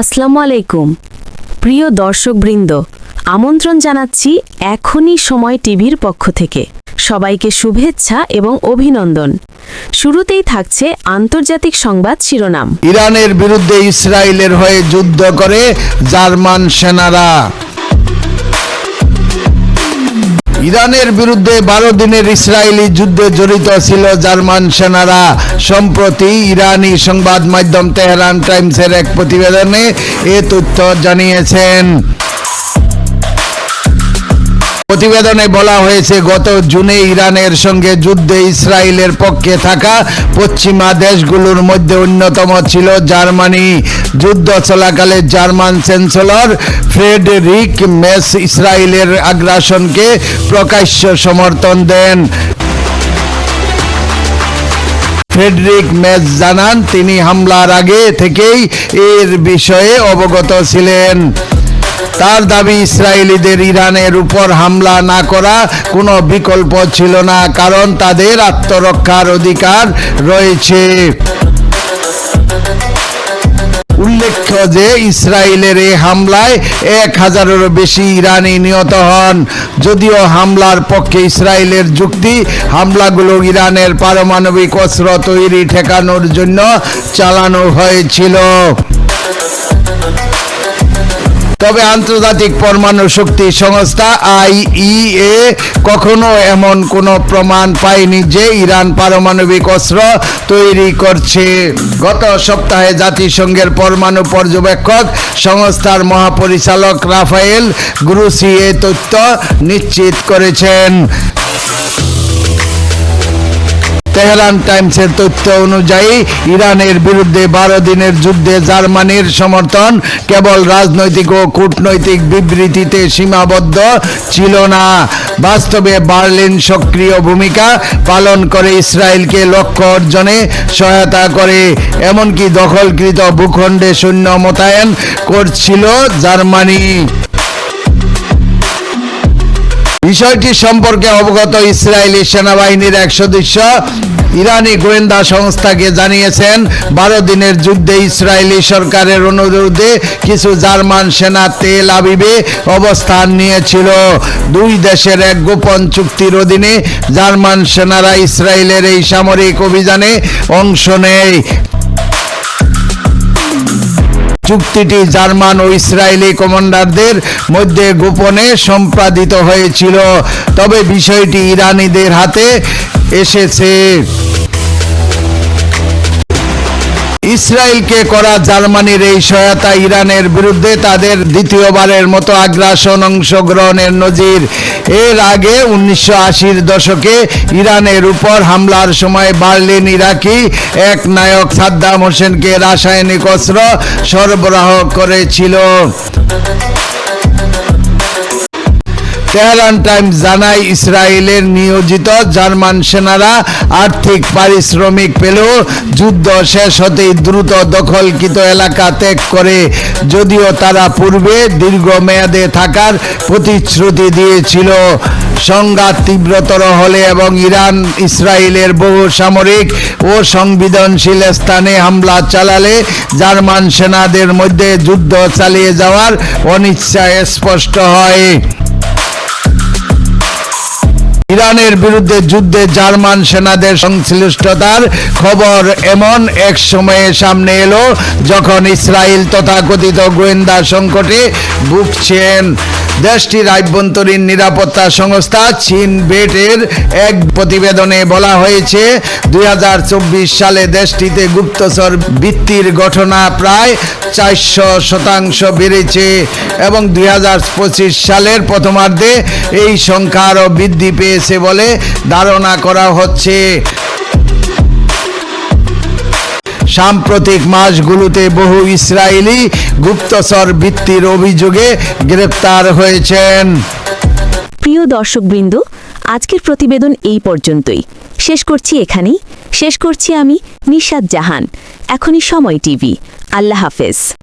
আসসালামু আলাইকুম। প্রিয় দর্শকবৃন্দ, আমন্ত্রণ জানাচ্ছি এখনই সময় টিভির পক্ষ থেকে। সবাইকে শুভেচ্ছা এবং অভিনন্দন। শুরুতেই থাকছে আন্তর্জাতিক সংবাদ শিরোনাম। ইরানের বিরুদ্ধে ইসরায়েলের হয়ে যুদ্ধ করে জার্মান সেনারা। ইরানের বিরুদ্ধে বারো দিনের ইসরায়েলি যুদ্ধে জড়িত ছিল জার্মান সেনারা। সম্প্রতি ইরানি সংবাদ মাধ্যম তেহরান টাইমসের এক প্রতিবেদনে এ তথ্য জানিয়েছেন। প্রতিবেদনে বলা হয়েছে, গত জুনে ইরানের সঙ্গে যুদ্ধে ইসরায়েলের পক্ষে থাকা পশ্চিমা দেশগুলোর মধ্যে অন্যতম ছিল জার্মানি। যুদ্ধ চলাকালে জার্মান চ্যান্সেলর ফ্রেডরিক মেস ইসরায়েলের আগ্রাসনকে প্রকাশ্য সমর্থন দেন। ফ্রেডরিক মেস জানান, তিনি হামলার আগে থেকেই এর বিষয়ে অবগত ছিলেন। তার দাবি ইসরায়েলিদের ইরানের উপর হামলা না করা কোনো বিকল্প ছিল না, কারণ তাদের আত্মরক্ষার অধিকার রয়েছে। উল্লেখ্য যে ইসরায়েলের এই হামলায় এক হাজারেরও বেশি ইরানি নিহত হন। যদিও হামলার পক্ষে ইসরায়েলের যুক্তি, হামলাগুলো ইরানের পারমাণবিক অস্ত্র তৈরি ঠেকানোর জন্য চালানো হয়েছিল। তবে আন্তর্জাতিক পরমাণু শক্তি সংস্থা আইইএ কখনো এমন কোনো প্রমাণ পায়নি যে ইরান পারমাণবিক অস্ত্র তৈরি করছে। গত সপ্তাহে জাতিসংঘের পরমাণু পর্যবেক্ষক সংস্থার মহাপরিচালক রাফায়েল গ্রুসি এ তথ্য নিশ্চিত করেছেন। তেহরান টাইমসের তথ্য অনুযায়ী, ইরানের বিরুদ্ধে বারো দিনের যুদ্ধে জার্মানির সমর্থন কেবল রাজনৈতিক ও কূটনৈতিক বিবৃতিতে সীমাবদ্ধ ছিল না। বাস্তবে বার্লিন সক্রিয় ভূমিকা পালন করে ইসরায়েলকে লক্ষ্য অর্জনে সহায়তা করে, এমনকি দখলকৃত ভূখণ্ডে সৈন্য মোতায়েন করছিল জার্মানি। বিষয়টি সম্পর্কে অবগত ইসরায়েলি সেনাবাহিনীর এক সদস্য ইরানি গোয়েন্দা সংস্থাকে জানিয়েছেন, বারো দিনের যুদ্ধে ইসরায়েলি সরকারের অনুরোধে কিছু জার্মান সেনা তেল আবিবে অবস্থান নিয়েছিল। দুই দেশের এক গোপন চুক্তির অধীনে জার্মান সেনারা ইসরায়েলের এই সামরিক অভিযানে অংশ নেয়। চুক্তিটি জার্মান ও ইসরায়েলি কমান্ডারদের মধ্যে গোপনে সম্পাদিত হয়েছিল। তবে বিষয়টি ইরানিদের হাতে এসেছে। ইসরায়েলকে করা জার্মানির এই সহায়তা ইরানের বিরুদ্ধে তাদের দ্বিতীয়বারের মতো আগ্রাসন অংশগ্রহণের নজির। এর আগে উনিশশো আশির দশকে ইরানের উপর হামলার সময় বার্লিন, ইরাকি এক নায়ক সাদ্দাম হোসেনকে রাসায়নিক অস্ত্র সরবরাহ করেছিল। তেহরান টাইমস জানায় ইসরায়েলের নিয়োজিত জার্মান সেনারা। আর্থিক পারিশ্রমিক পেলেও যুদ্ধ শেষ হতেই দ্রুত দখলকৃত এলাকা ত্যাগ করে। যদিও তারা পূর্বে দীর্ঘমেয়াদে থাকার প্রতিশ্রুতি দিয়েছিল। সংঘাত তীব্রতর হলে এবং ইরান, ইসরায়েলের বহু সামরিক ও সংবেদনশীল স্থানে হামলা চালালে জার্মান সেনাদের মধ্যে যুদ্ধ চালিয়ে যাওয়ার অনিচ্ছা স্পষ্ট হয়। ইরানের বিরুদ্ধে যুদ্ধে জার্মান সেনাদের সংশ্লিষ্টতার খবর এমন এক সময়ে সামনে এলো, যখন ইসরায়েল তথাকথিত গোয়েন্দা সংকটে ভুগছেন দেশটির আভ্যন্তরীণ নিরাপত্তা সংস্থা চীন বেটের এক প্রতিবেদনে বলা হয়েছে, দুই হাজার চব্বিশ সালে দেশটিতে গুপ্তচর বৃত্তির ঘটনা প্রায় চারশো শতাংশ বেড়েছে এবং দুই হাজার পঁচিশ সালের প্রথমার্ধে এই সংখ্যা আরও বৃদ্ধি পেয়েছে বলে ধারণা করা হচ্ছে। সাম্প্রতিক মাসগুলোতে বহু ইসরায়েলি গুপ্তচর বৃত্তির অভিযোগে গ্রেপ্তার হয়েছেন। প্রিয় দর্শকবৃন্দ, আজকের প্রতিবেদন এই পর্যন্তই। শেষ করছি এখানেই। শেষ করছি আমি নিশাদ জাহান। এখনই সময় টিভি। আল্লাহ হাফেজ।